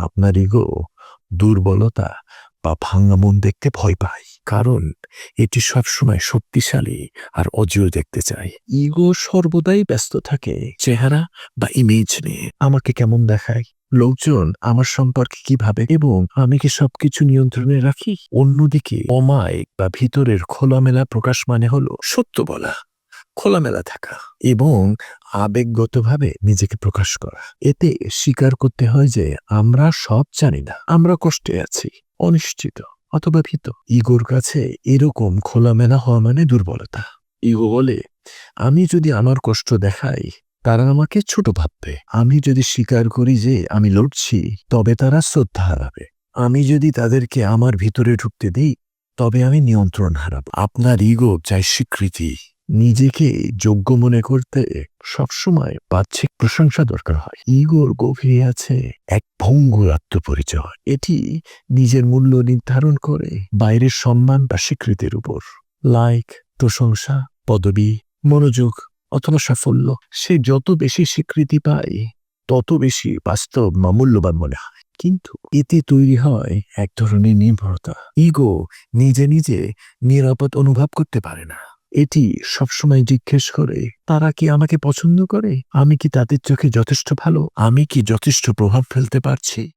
আপনার ইগো দুর্বলতা বা ভাঙা মন দেখতে ভয় পায়। কারণ এটি সবসময় শক্তিশালী আর অজেয় দেখতে চায়। ইগো সর্বদাই ব্যস্ত থাকে। চেহারা বা ইমেজ নিয়ে আমাকে কেমন দেখায়? লোকজন আমার সম্পর্কে কি ভাবে এবং আমি কি সবকিছু নিয়ন্ত্রণে রাখি? অন্যদিকে অমায়িক বা ভিতরের খোলামেলা প্রকাশ মানে হলো সত্য বলা। খোলামেলা থাকা এবং আবেগগতভাবে নিজেকে প্রকাশ করা। এতে স্বীকার করতে হয় যে আমরা সব জানি না, আমরা কষ্টে আছি, অনিশ্চিত অথবা ভীত। ইগোর কাছে এরকম খোলামেলা হওয়া মানে দুর্বলতা। ইগো বলে, আমি যদি আমার কষ্ট দেখাই, তারা আমাকে ছোট ভাববে। আমি যদি স্বীকার করি যে আমি লড়ছি, তবে তারা শ্রদ্ধা হারাবে। আমি যদি তাদেরকে আমার ভিতরে ঢুকতে দিই, তবে আমি নিয়ন্ত্রণ হারাব। আপনার ইগো চাই স্বীকৃতি। নিজেকে যোগ্য মনে করতে সবসময় বাহ্যিক প্রশংসা দরকার হয়। ইগোর গভীরে আছে এক ভঙ্গুর আত্মপরিচয়। এটি নিজের মূল্য নির্ধারণ করে বাইরের সম্মান বা স্বীকৃতির উপর। লাইক, প্রশংসা, পদবি, মনোযোগ অথবা সাফল্য, সে যত বেশি স্বীকৃতি পায়, তত বেশি বাস্তব বা মূল্যবান মনে হয়। কিন্তু এতে তৈরি হয় এক ধরনের নির্ভরতা। ইগো নিজে নিজে নিরাপদ অনুভব করতে পারে না। এটি সবসময় জিজ্ঞেস করে, তারা কি আমাকে পছন্দ করে? আমি কি তাদের চোখে যথেষ্ট ভালো? আমি কি যথেষ্ট প্রভাব ফেলতে পারছি?